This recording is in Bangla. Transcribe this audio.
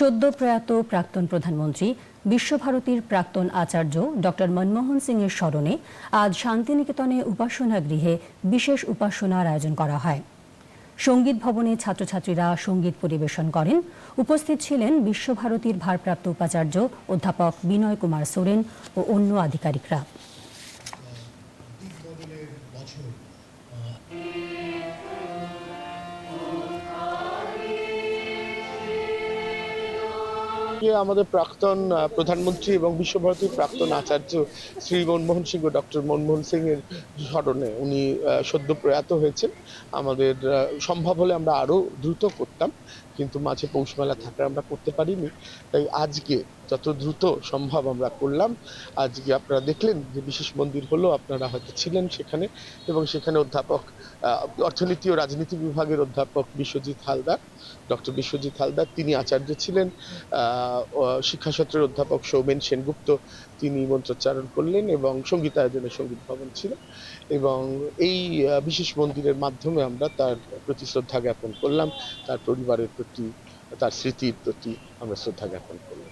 সদ্য প্রয়াত প্রাক্তন প্রধানমন্ত্রী, বিশ্বভারতীর প্রাক্তন আচার্য ডক্টর মনমোহন সিং এর স্মরণে আজ শান্তিনিকেতনে উপাসনা গৃহে বিশেষ উপাসনার আয়োজন করা হয়। সংগীত ভবনে ছাত্রছাত্রীরা সংগীত পরিবেশন করেন। উপস্থিত ছিলেন বিশ্বভারতীর ভারপ্রাপ্ত উপাচার্য অধ্যাপক বিনয় কুমার সোরেন ও অন্য আধিকারিকরা। আজকে আমাদের প্রাক্তন প্রধানমন্ত্রী এবং বিশ্বভারতীর প্রাক্তন আচার্য শ্রী মনমোহন সিং ও ডক্টর মনমোহন সিং এর স্মরণে উনি সদ্য প্রয়াত হয়েছেন। আমাদের সম্ভব হলে আমরা আরও দ্রুত করতাম, কিন্তু মাঝে পৌষ মেলা থাকার আমরা করতে পারিনি। তাই আজকে যত দ্রুত সম্ভব আমরা করলাম। আজকে আপনারা দেখলেন যে বিশেষ মন্দির হলো, আপনারা হয়তো ছিলেন সেখানে এবং সেখানে অধ্যাপক অর্থনীতি ও রাজনীতি বিভাগের অধ্যাপক বিশ্বজিৎ হালদার, ডক্টর বিশ্বজিৎ হালদার, তিনি আচার্য ছিলেন। আহ, সত্রের অধ্যাপক সৌমেন সেনগুপ্ত তিনি মন্ত্রোচ্চারণ করলেন এবং সংগীত আয়োজনে সংগীত ভবন ছিল এবং এই বিশেষ মন্দিরের মাধ্যমে আমরা তার প্রতি শ্রদ্ধা জ্ঞাপন করলাম তার পরিবারের প্রতি তার স্মৃতির প্রতি আমরা শ্রদ্ধা জ্ঞাপন করলাম।